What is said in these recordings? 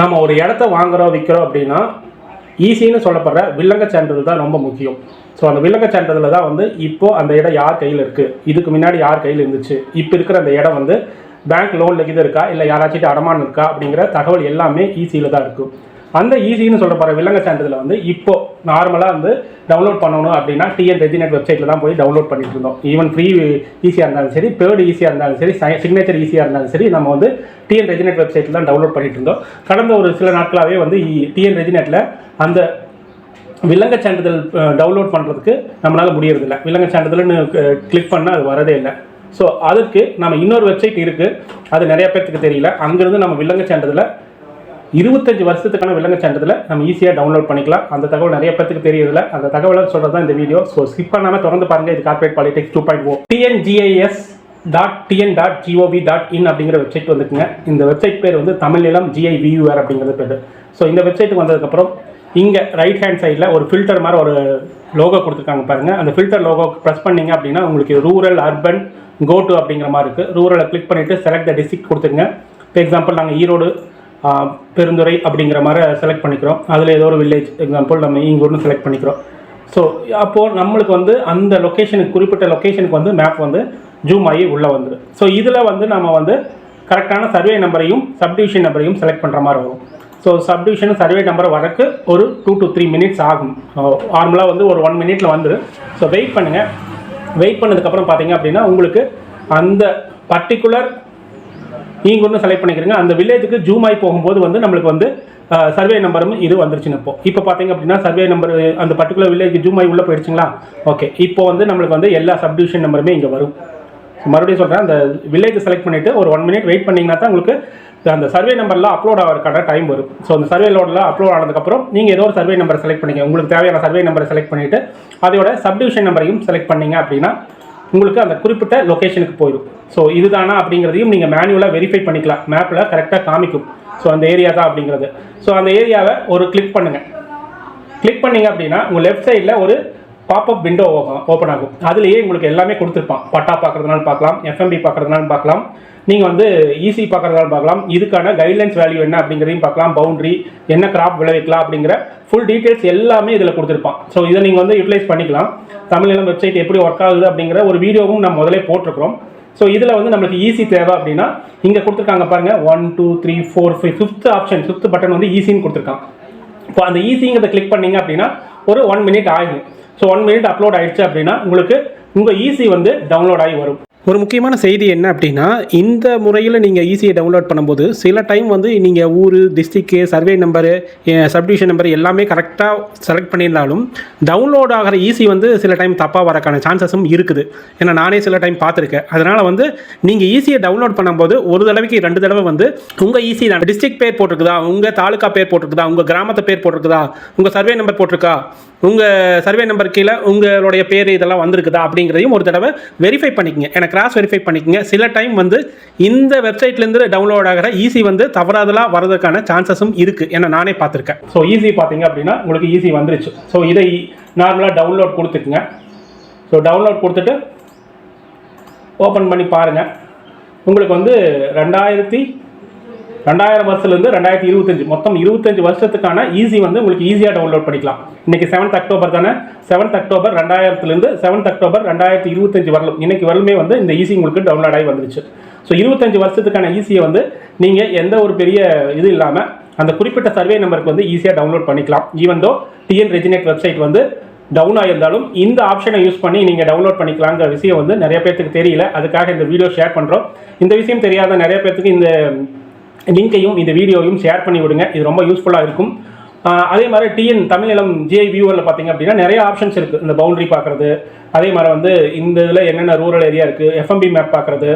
நம்ம ஒரு இடத்த வாங்குறோம் விற்கிறோம் அப்படின்னா ஈஸின்னு சொல்லப்படுற வில்லங்க சான்றிதழ் தான் ரொம்ப முக்கியம். ஸோ அந்த வில்லங்க சான்றிதழில் தான் வந்து இப்போ அந்த இடம் யார் கையில் இருக்குது இதுக்கு முன்னாடி யார் கையில் இருந்துச்சு? இப்போ இருக்கிற அந்த இடம் வந்து பேங்க் லோனில் இது இருக்கா? இல்லை யாராச்சும் அடமானம் இருக்கா? அப்படிங்கிற தகவல் எல்லாமே ஈஸியில் தான் இருக்கும். அந்த ஈஸின்னு சொல்லப்படுற வில்லங்க சான்றிதழை வந்து இப்போ நார்மலாக வந்து டவுன்லோட் பண்ணணும் அப்படின்னா டிஎன் ரெஜினெட் வெப்சைட்டில் தான் போய் டவுன்லோட் பண்ணிட்டு இருந்தோம். ஈவன் ஃப்ரீ ஈஸியாக இருந்தாலும் சரி பேர்டு ஈஸியாக இருந்தாலும் சரி சிக்னேச்சர் ஈஸியாக இருந்தாலும் சரி நம்ம வந்து டிஎன் ரெஜினெட் வெப்சைட்டில் தான் டவுன்லோட் பண்ணிட்டு இருந்தோம். கடந்த ஒரு சில நாட்களாகவே வந்து டிஎன் ரெஜினெட்டில் அந்த விலங்க சான்றிதழ் டவுன்லோட் பண்ணுறதுக்கு நம்மளால் முடியறதில்ல. விலங்க சான்றிதழ்னு கிளிக் பண்ணால் அது வரதே இல்லை. ஸோ அதுக்கு நம்ம இன்னொரு வெப்சைட் இருக்குது அது நிறைய பேர்த்துக்கு தெரியல. அங்கேருந்து நம்ம விலங்க சான்றிதழை இருபத்தஞ்சு வருஷத்துக்கான விலங்கு சான்றிதழை நம்ம ஈஸியாக டவுன்லோட் பண்ணிக்கலாம். அந்த தகவல் நிறைய பேருக்கு தெரியறதில்ல அந்த தகவலை சொல்கிறது தான் இந்த வீடியோ ஸோ ஸ்கிப் பண்ணாமல் தொடர்ந்து பாருங்கள் இது corporate politics two point O TNGIS dot TN dot gov dot in அப்படிங்கிற வெப்சைட் வந்துக்குங்க. இந்த வெப்சைட் பேர் வந்து தமிழ் நிலம் ஜிஐ வியூஆர் அப்படிங்கிறது பேர். ஸோ இந்த வெப்சைட்டுக்கு வந்ததுக்கப்புறம் இங்கே ரைட் ஹேண்ட் சைடில் ஒரு ஃபில்டர் மாதிரி ஒரு லோகோ கொடுத்துருக்காங்க பாருங்கள் அந்த ஃபில்டர் லோகோ ப்ரெஸ் பண்ணீங்க அப்படின்னா உங்களுக்கு ரூரல் அர்பன் கோ டு அப்படிங்கிற மாதிரி இருக்குது ரூரலை கிளிக் பண்ணிவிட்டு செலக்ட் த டிஸ்ட்ரிக்ட் கொடுத்துருங்க. ஃபார் எக்ஸாம்பிள் நாங்கள் ஈரோடு பெருந்துறை அப்படிங்கிற மாதிரி செலக்ட் பண்ணிக்கிறோம். அதில் ஏதோ ஒரு வில்லேஜ் எக்ஸாம்பிள் நம்ம இங்கூர்னு செலக்ட் பண்ணிக்கிறோம். ஸோ அப்போது நம்மளுக்கு வந்து அந்த லொக்கேஷனுக்கு குறிப்பிட்ட லொக்கேஷனுக்கு வந்து மேப் வந்து ஜூம் ஆகி உள்ளே வந்துடும் ஸோ இதில் வந்து நம்ம வந்து கரெக்டான சர்வே நம்பரையும் சப்டிவிஷன் நம்பரையும் செலக்ட் பண்ணுற மாதிரி வரும். ஸோ சப்டிவிஷன் சர்வே நம்பர் வரக்கு ஒரு டூ டு த்ரீ மினிட்ஸ் ஆகும். நார்மலாக வந்து ஒரு ஒன் மினிட்ல வந்துடும் ஸோ வெயிட் பண்ணுங்கள் வெயிட் பண்ணதுக்கப்புறம் பார்த்தீங்க அப்படின்னா உங்களுக்கு அந்த பர்டிகுலர் நீங்கள் ஒன்று செலக்ட் பண்ணிக்கிறீங்க. அந்த வில்லேஜுக்கு ஜூம் ஆகி போகும்போது வந்து நம்மளுக்கு வந்து சர்வே நம்பரும் இது வந்துருச்சுன்னு இப்போ. இப்போ பார்த்தீங்க அப்படின்னா சர்வே நம்பர் அந்த பர்டிகுலர் வில்லேஜ் ஜூம் ஆகி உள்ளே போயிடுச்சுங்களா? ஓகே இப்போ வந்து நம்மளுக்கு வந்து எல்லா சப்டிவிஷன் நம்பருமே இங்கே வரும். மறுபடியும் சொல்கிறேன் அந்த வில்லேஜ் செலக்ட் பண்ணிவிட்டு ஒரு ஒன் மினிட் வெயிட் பண்ணிங்கன்னா தான் உங்களுக்கு அந்த சர்வே நம்பர்லாம் அப்லோட் ஆகிறதுக்கான டைம் வரும். ஸோ அந்த சர்வே லோடில் அப்லோட் ஆனதுக்கப்புறம் நீங்கள் ஏதோ ஒரு சர்வே நம்பர் செலக்ட் பண்ணிங்க. உங்களுக்கு தேவையான சர்வே நம்பரை செலக்ட் பண்ணிவிட்டு அதோட சப்டிவிஷன் நம்பரையும் செலக்ட் பண்ணீங்க அப்படின்னா உங்களுக்கு அந்த குறிப்பிட்ட லொக்கேஷனுக்கு போயிடும் ஸோ இதுதானா அப்படிங்கிறதையும் நீங்கள் மேனுவலாக வெரிஃபை பண்ணிக்கலாம். மேப்பில் கரெக்டாக காமிக்கும். ஸோ அந்த ஏரியா தான் அப்படிங்கிறது. ஸோ அந்த ஏரியாவை ஒரு கிளிக் பண்ணுங்கள் கிளிக் பண்ணிங்க அப்படின்னா உங்கள் லெஃப்ட் சைடில் ஒரு பாப்அப் விண்டோ ஓப்பன் ஆகும். அதுலேயே உங்களுக்கு எல்லாமே கொடுத்துருப்பான். பட்டா பார்க்குறதுனால பார்க்கலாம் எஃப்எம்பி பார்க்குறதுனால பார்க்கலாம் நீங்கள் வந்து ஈஸி பார்க்குறதுனால பார்க்கலாம் இதுக்கான கைட்லைன்ஸ் வேல்யூ என்ன அப்படிங்கிறதையும் பார்க்கலாம் பவுண்ட்ரி என்ன கிராப் விளைவிக்கலாம் அப்படிங்கிற ஃபுல் டீட்டெயில்ஸ் எல்லாமே இதில் கொடுத்துருப்பான். ஸோ இதை நீங்கள் வந்து யூட்டிலைஸ் பண்ணிக்கலாம். தமிழ்நிலம் வெப்சைட் எப்படி ஒர்க் ஆகுது அப்படிங்கிற ஒரு வீடியோவும் நம்ம முதலே போட்டிருக்கிறோம். ஸோ இதில் வந்து நம்மளுக்கு ஈஸி தேவை அப்படின்னா இங்கே கொடுத்துருக்காங்க பாருங்கள் one two three four five fifth option fifth button வந்து ஈஸின்னு கொடுத்துருக்கான். இப்போ அந்த ஈஸிங்கிறத கிளிக் பண்ணிங்க அப்படின்னா ஒரு ஒன் மினிட் ஆகும். ஸோ ஒன் மினிட் அப்லோட் ஆயிடுச்சு அப்படின்னா உங்களுக்கு உங்கள் ஈஸி வந்து டவுன்லோட் ஆகி வரும். ஒரு முக்கியமான செய்தி என்ன அப்படின்னா இந்த முறையில் நீங்கள் ஈஸியை டவுன்லோட் பண்ணும்போது சில டைம் வந்து நீங்கள் ஊர் டிஸ்ட்ரிக்கு சர்வே நம்பரு சப்டிவிஷன் நம்பர் எல்லாமே கரெக்டாக செலக்ட் பண்ணியிருந்தாலும் டவுன்லோட் ஆகிற ஈஸி வந்து சில டைம் தப்பாக வரக்கான சான்சஸும் இருக்குது. ஏன்னா நானே சில டைம் பார்த்துருக்கேன். அதனால் வந்து நீங்கள் ஈஸியை டவுன்லோட் பண்ணும்போது ஒரு தடவைக்கு ரெண்டு தடவை வந்து உங்கள் ஈஸி தான் டிஸ்ட்ரிக் பேர் போட்டிருக்குதா? உங்கள் தாலுக்கா பேர் போட்டிருக்குதா? உங்கள் கிராமத்து பேர் போட்டிருக்குதா? உங்கள் சர்வே நம்பர் போட்டிருக்கா? உங்கள் சர்வே நம்பர் கீழே உங்களுடைய பேர் இதெல்லாம் வந்திருக்குதா? அப்படிங்கிறதையும் ஒரு தடவை வெரிஃபை பண்ணிக்கங்க. எனக்கு கிராஸ் வெரிஃபை பண்ணிக்கங்க. சில டைம் வந்து இந்த வெப்சைட்லேருந்து டவுன்லோட் ஆகிற ஈஸி வந்து தவறாதலாக வரதுக்கான சான்சஸும் இருக்குது ஏன்னா நானே பார்த்துருக்கேன். ஸோ ஈஸி பார்த்தீங்க அப்படின்னா உங்களுக்கு ஈஸி வந்துருச்சு. ஸோ இதை நார்மலாக டவுன்லோட் கொடுத்துக்குங்க. ஸோ டவுன்லோட் கொடுத்துட்டு ஓப்பன் பண்ணி பாருங்கள் உங்களுக்கு வந்து ரெண்டாயிரத்தி ரெண்டாயிரம் வருஷத்துலேருந்து ரெண்டாயிரத்தி இருபத்தஞ்சு. மொத்தம் இருபத்தஞ்சு வருஷத்துக்கான ஈஸி வந்து உங்களுக்கு ஈஸியாக டவுன்லோட் பண்ணிக்கலாம். இன்னைக்கு செவன்த் அக்டோபர் தானே? செவன்த் அக்டோபர் ரெண்டாயிரத்துலேருந்து செவன்த் அக்டோபர் ரெண்டாயிரத்தி இருபத்தஞ்சு வரலும். இன்னைக்கு வரலுமே வந்து இந்த ஈஸி உங்களுக்கு டவுன்லோட் ஆகி வந்துருச்சு. ஸோ இருபத்தஞ்சு வருஷத்துக்கான ஈஸியை வந்து நீங்கள் எந்த ஒரு பெரிய இது இல்லாமல் அந்த குறிப்பிட்ட சர்வே நம்பருக்கு வந்து ஈஸியாக டவுன்லோட் பண்ணிக்கலாம். ஈவன் தோ டிஎன் ரெஜினேட் வெப்சைட் வந்து டவுன் ஆயிருந்தாலும் இந்த ஆப்ஷனை யூஸ் பண்ணி நீங்கள் டவுன்லோட் பண்ணிக்கலாங்கிற விஷயம் வந்து நிறைய பேர்த்துக்கு தெரியல. அதுக்காக இந்த வீடியோ ஷேர் பண்ணுறோம் இந்த விஷயம் தெரியாத நிறைய பேர்த்துக்கு இந்த லிங்கையும் இந்த வீடியோவையும் ஷேர் பண்ணி விடுங்க. இது ரொம்ப யூஸ்ஃபுல்லாக இருக்கும். அதே மாதிரி டிஎன் தமிழ்நிலம் ஜிஐ வியூவரில் பார்த்தீங்க அப்படின்னா நிறைய ஆப்ஷன்ஸ் இருக்குது இந்த பவுண்டரி பார்க்குறது அதே மாதிரி வந்து இந்த இதில் என்னென்ன ரூரல் ஏரியா இருக்குது எஃப்எம்பி மேப் பார்க்குறது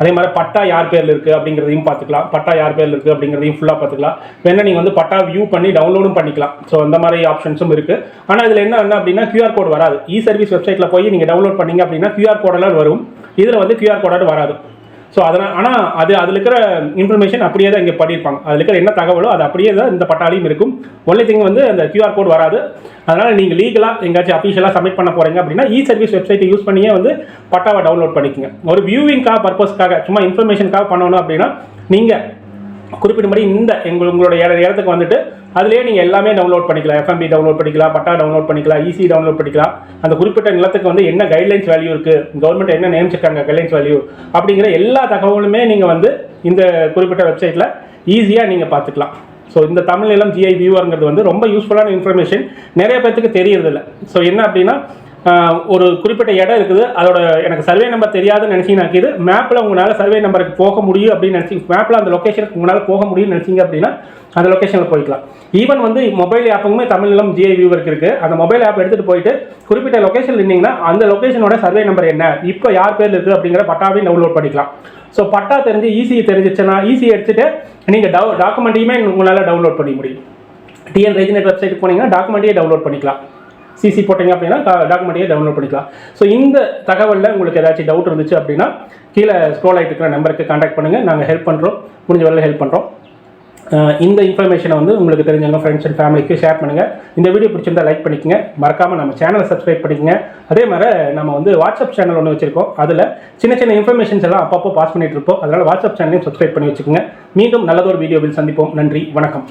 அதே மாதிரி பட்டா யார் பேரில் இருக்குது அப்படிங்கிறதையும் பார்த்துக்கலாம் பட்டா யார் பேரில் இருக்குது அப்படிங்கிறதையும் ஃபுல்லாக பார்த்துக்கலாம் வேணால் நீங்கள் வந்து பட்டா வியூ பண்ணி டவுன்லோடும் பண்ணிக்கலாம். ஸோ அந்த மாதிரி ஆப்ஷன்ஸும் இருக்குது ஆனால் இதில் என்ன என்ன அப்படின்னா கியூஆர் கோட் வராது. இ சர்வீஸ் வெப்சைட்டில் போய் நீங்கள் டவுன்லோட் பண்ணீங்க அப்படின்னா கியூஆர் கோடெல்லாம் வரும். இதில் வந்து கியூஆர் கோடாடு வராது. ஸோ அதனால் ஆனால் அது அதில் இருக்கிற இன்ஃபர்மேஷன் அப்படியே தான் இங்கே பண்ணியிருப்பாங்க. அதில் இருக்கிற என்ன தகவலோ அது அப்படியே தான் இந்த பட்டாலையும் இருக்கும். ஒன்லி திங் வந்து அந்த கியூஆர் கோட் வராது. அதனால் நீங்கள் லீகலாக எங்கேயாச்சும் அஃபிஷியலாக சப்மிட் பண்ண போகிறீங்க அப்படின்னா இ சர்வீஸ் வெப்சைட்டை யூஸ் பண்ணியே வந்து பட்டாவை டவுன்லோட் பண்ணிக்கங்க. ஒரு வியூவிங்காக பர்பஸ்க்காக சும்மா இன்ஃபர்மேஷனுக்காக பண்ணணும் அப்படின்னா நீங்கள் குறிப்பிட்டபடி இந்த எங்கள் உங்களோட இட- இடத்துக்கு வந்துட்டு அதுலேயே நீங்கள் எல்லாமே டவுன்லோட் பண்ணிக்கலாம். எஃப்எம்பி டவுன்லோட் பண்ணிக்கலாம் பட்டா டவுன்லோட் பண்ணிக்கலாம் ஈசி டவுன்லோட் பண்ணிக்கலாம். அந்த குறிப்பிட்ட நிலத்துக்கு வந்து என்ன கைட்லைன்ஸ் வேல்யூ இருக்குது கவர்மெண்ட் என்ன நியமிச்சிருக்காங்க கைட்லைன்ஸ் வேல்யூ அப்படிங்கிற எல்லா தகவலுமே நீங்கள் வந்து இந்த குறிப்பிட்ட வெப்சைட்டில் ஈஸியாக நீங்கள் பார்த்துக்கலாம். ஸோ இந்த தமிழ் நிலம் ஜிஐ வியூவருங்கிறது வந்து ரொம்ப யூஸ்ஃபுல்லான இன்ஃபர்மேஷன் நிறைய பேர்த்துக்கு தெரியறதில்ல. ஸோ என்ன அப்படின்னா ஒரு குறிப்பிட்ட இடம் இருக்குது. அதோட எனக்கு சர்வே நம்பர் தெரியாதுன்னு நினச்சிங்கனாக்கி இது மேப்பில் உங்களால் சர்வே நம்பருக்கு போக முடியும் அப்படின்னு நினச்சி மேப்பில் அந்த லொக்கேஷனுக்கு உங்களால் போக முடியும்னு நினச்சிங்க அப்படின்னா அந்த லொக்கேஷனில் போய்க்கலாம். ஈவன் வந்து மொபைல் ஆப்புமே தமிழிலும் ஜிஐ வியூவருக்கு இருக்குது அந்த மொபைல் ஆப் எடுத்துகிட்டு போயிட்டு குறிப்பிட்ட லொக்கேஷன் இருந்தீங்கன்னா அந்த லொக்கேஷனோட சர்வே நம்பர் என்ன? இப்போ யார் பேர் இருக்குது அப்படிங்கிற பட்டாவையும் டவுன்லோட் பண்ணிக்கலாம். ஸோ பட்டா தெரிஞ்சு ஈஸி தெரிஞ்சிச்சுன்னா ஈஸி எடுத்துகிட்டு நீங்கள் டவு டாக்குமெண்ட்டையுமே உங்களால் டவுன்லோட் பண்ணி முடியும். டிஎன் ரெஜினேட் வெப்சைட் போனீங்கன்னா டாக்குமெண்ட்டையே டவுன்லோட் பண்ணிக்கலாம். சிசி போட்டிங்க அப்படின்னா டாக்குமெண்ட்டையே டவுன்லோட் பண்ணிக்கலாம். ஸோ இந்த தகவலில் உங்களுக்கு ஏதாச்சும் டவுட் இருந்துச்சு அப்படின்னா கீழே ஸ்க்ரோல் ஆகிட்டு இருக்கிற நம்பருக்கு காண்டாக்ட் பண்ணுங்கள் நாங்கள் ஹெல்ப் பண்ணுறோம் முடிஞ்ச வரையில் ஹெல்ப் பண்ணுறோம் இந்த இன்ஃபர்மேஷனை வந்து உங்களுக்கு தெரிஞ்சவங்க ஃப்ரெண்ட்ஸ் அண்ட் ஃபேமிலிக்கு ஷேர் பண்ணுங்கள் இந்த வீடியோ பிடிச்சிருந்தா லைக் பண்ணிக்கங்க. மறக்காமல் நம்ம சேனலை சப்ஸ்கிரைப் பண்ணிக்கங்க. அதே மாதிரி நம்ம வந்து வாட்ஸ்அப் சேனல் ஒன்று வச்சிருக்கோம். அதில் சின்ன சின்ன இன்ஃபர்மேஷன்ஸ் எல்லாம் அப்பப்போ பாஸ் பண்ணிட்டு இருப்போம். அதனால் வாட்ஸ்அப் சேனலையும் சப்ஸ்கிரைப் பண்ணி வச்சுக்கோங்க. மீண்டும் நல்லதொரு வீடியோவில் சந்திப்போம். நன்றி. வணக்கம்.